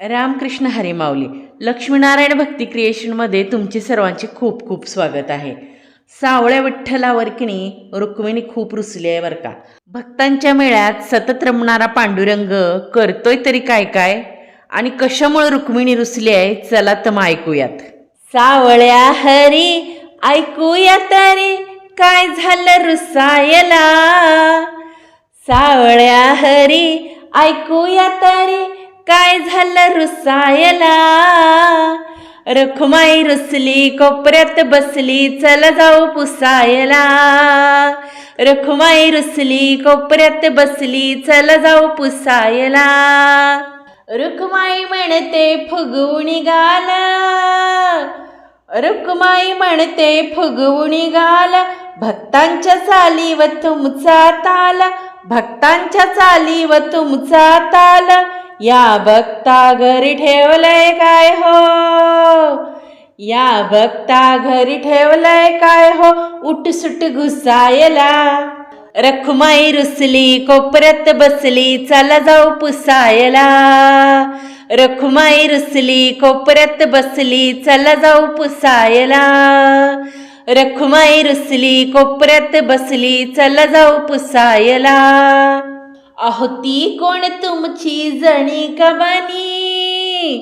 रामकृष्ण हरिमावली लक्ष्मीनारायण भक्ती क्रिएशनमध्ये तुमचे सर्वांचे खूप खूप स्वागत आहे. सावळ्या विठ्ठलावरकिणी रुक्मिणी खूप रुसली आहे बरं का. भक्तांच्या मेळ्यात सतत रमणारा पांडुरंग करतोय तरी काय काय? आणि कशामुळे रुक्मिणी रुसली आहे चला तर मग ऐकूयात. सावळ्या हरी ऐकूया तरी काय झालं रुसायला? सावळ्या हरी ऐकूया तरी काय झालं रुसायला? रखुमाई रुसली कोपऱ्यात बसली चला जाऊ पुसायला. रखुमाई रुसली कोपऱ्यात बसली चला जाऊ पुसायला. रुक्माई म्हणते फुगवणी गाल रुक्माई म्हणते फुगवणी गाल भक्तांच्या चाली व तुमचा ताल. भक्तांच्या चाली व तुमचा ताल. या भक्ता घरी ठेवलंय काय हो? या भक्ता घरी ठेवलंय काय हो? उठसुट घुसायला. रखुमाई रुसली कोपऱ्यात बसली चला जाऊ पुसायला. रखुमाई रुसली कोपऱ्यात बसली चला जाऊ पुसायला. रखुमाई रुसली कोपऱ्यात बसली चला जाऊ पुसायला. अहो ती कोण तुमची जणी कबाणी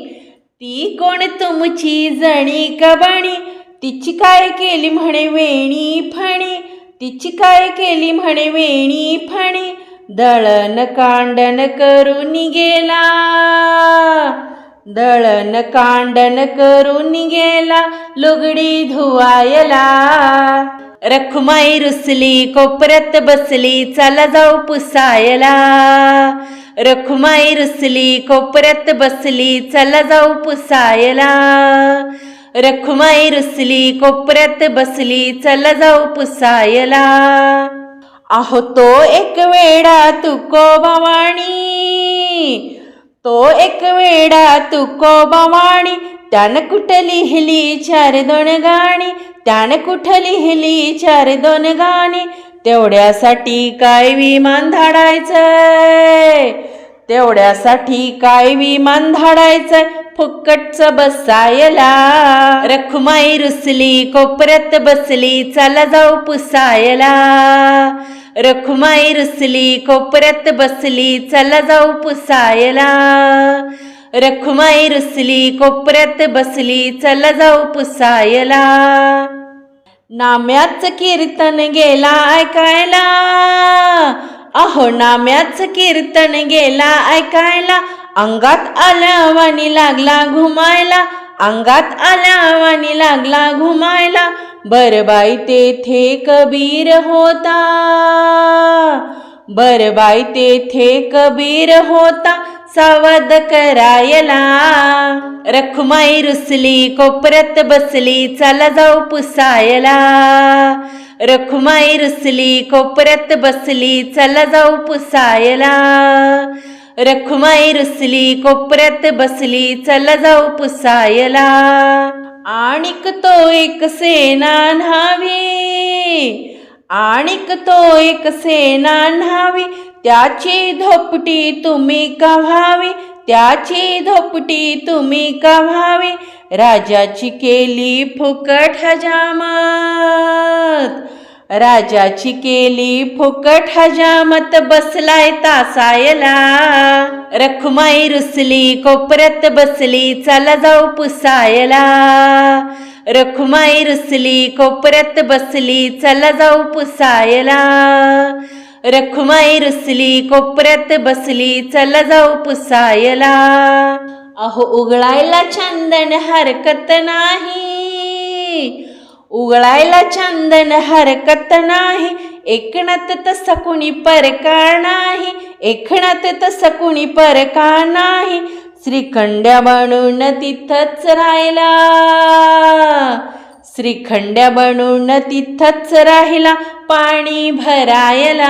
ती कोण तुमची जणी कबाणी तिची काय केली म्हणे वेणी फणी? तिची काय केली म्हणे वेणी फणी? दळण कांडन करून गेला. दळण कांडन करून गेला. लुगडी धुवायला. रखुमाई रुसली कोपऱ्यात बसली चला जाऊ पुसायला. रखुमाई रुसली कोपऱ्यात बसली चला जाऊ पुसायला. रखुमाई रुसली कोपऱ्यात बसली चला जाऊ पुसायला. आहो तो एक वेडा तुको भवानी तो एक वेडा तुको भवानी त्यानं कुठं लिहिली चार दोन गाणी? त्यानं कुठं लिहिली चार दोन गाणी? तेवढ्यासाठी काय विमान धाडायचंय? तेवढ्यासाठी काय विमान धाडायचंय? फुक्कटचं बसायला. रखुमाई रुसली कोपऱ्यात बसली चला जाऊ पुसायला. रखुमाई रुसली कोपऱ्यात बसली चला जाऊ पुसायला. रखुमाई रुसली कोपऱ्यात बसली चला जाऊ पुसायला. नाम्याच कीर्तन गेला ऐकायला. अहो नाम्याच कीर्तन गेला ऐकायला. अंगात आल्यावानी लागला घुमायला. अंगात आल्यावानी लागला घुमायला. बरबाई तेथे कबीर होता. बरबाई तेथे कबीर होता. सावध करायला. रखुमाई रुसली कोपऱ्यात बसली चला जाऊ पुसायला. रखुमाई रुसली कोपऱ्यात बसली चला जाऊ पुसायला. रखुमाई रुसली कोपऱ्यात बसली चला जाऊ पुसायला. आणिक तो एक सेना न्हावी. आणिक तो एक सेना न्हावी. त्याची धोपटी तुम्ही कव्हावी त्याची धोपटी तुम्ही कव्हावी. राजाची केली फुकट हजामत राजाची केली फुकट हजामत बसलाय तासायला. रखुमाई रुसली कोपऱ्यात बसली चला जाऊ पुसायला. रखुमाई रुसली कोपऱ्यात बसली चला जाऊ पुसायला. रखुमाई रुसली कोपऱ्यात बसली चला जाऊ पुसायला. अहो उगळायला चंदन हरकत नाही. उगळायला चंदन हरकत नाही. एकणात तसं कुणी परकार नाही एकणात तसं कुणी परकार नाही श्रीखंड्या म्हणून तिथंच राहिला. श्रीखंड्या बनून तिथंच राहिला पाणी भरायला.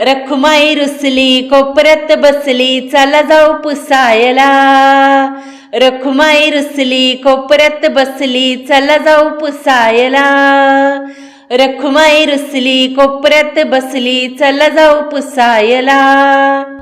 रखुमाई रुसली कोपऱ्यात बसली चला जाऊ पुसायला. रखुमाई रुसली कोपऱ्यात बसली चला जाऊ पुसायला. रखुमाई रुसली कोपऱ्यात बसली चला जाऊ पुसायला.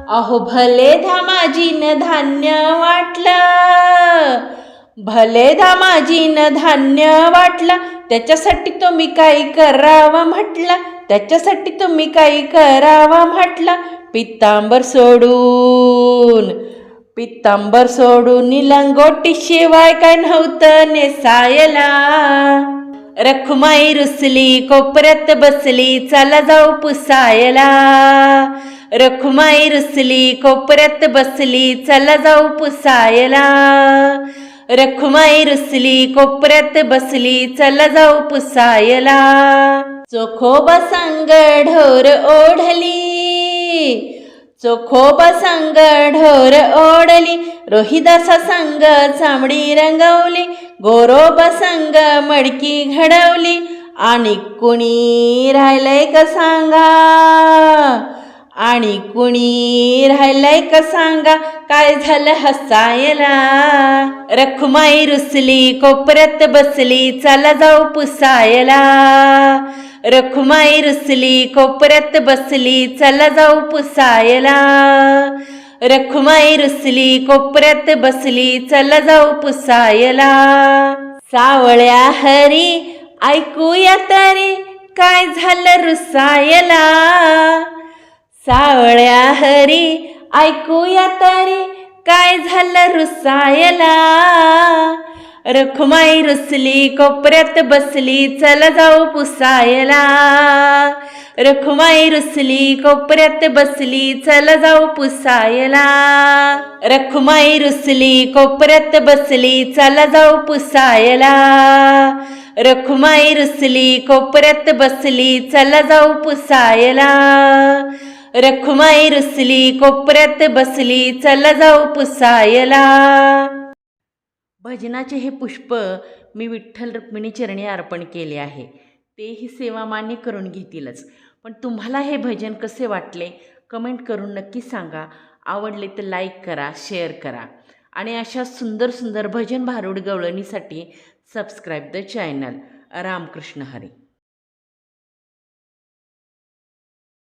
अहो भले धामाजीन धान्य वाटलं भले धामाजीन धान्य वाटला त्याच्यासाठी तुम्ही काही करावा म्हटला त्याच्यासाठी तुम्ही काही करावा म्हटला. पित्तांबर सोडून पित्तांबर सोडून निलंगोटी शिवाय काय नव्हतं नेसायला. रखुमाई रुसली कोपऱ्यात बसली चला जाऊ पुसायला. रखुमाई रुसली कोपऱ्यात बसली चला जाऊ पुसायला. रखुमाई रुसली कोपऱ्यात बसली चला जाऊ पुसायला. चोखोबा संग ढोर ओढली. चोखोबा संग ढोर ओढली. रोहिदासा संग चामडी रंगवली. गोरोबा संग मडकी घडवली. आणि कुणी राहिलंय का सांगा? आणि कुणी राहिलंय का सांगा? काय झालं हसायला? रखुमाई रुसली कोपऱ्यात बसली चला जाऊ पुसायला. रखुमाई रुसली कोपऱ्यात बसली चला जाऊ पुसायला. रखुमाई रुसली कोपऱ्यात बसली चला जाऊ पुसायला. सावळ्या हरी ऐकूया तरी काय झालं रुसायला? सावळ्या हरी ऐकूया तरी काय झालं रुसायला? रखुमाई रुसली कोपऱ्यात बसली चला जाऊ पुसायला. रखुमाई रुसली कोपऱ्यात बसली चल जाऊ पुसायला. रखुमाई रुसली कोपऱ्यात बसली चला जाऊ पुसायला. रखुमाई रुसली कोपऱ्यात बसली चला जाऊ पुसायला. रखुमाई रुसली कोपऱ्यात बसली चला जाऊ पुसायला. भजनाचे हे पुष्प मी विठ्ठल रुक्मिणी चरणी अर्पण केले आहे. तेही सेवा मान्य करून घेतीलच. पण तुम्हाला हे भजन कसे वाटले? कमेंट करून नक्की सांगा. आवडले तर लाईक करा शेअर करा. आणि अशा सुंदर सुंदर भजन भारूड गवळणीसाठी subscribe the channel. Ramakrishna Hari.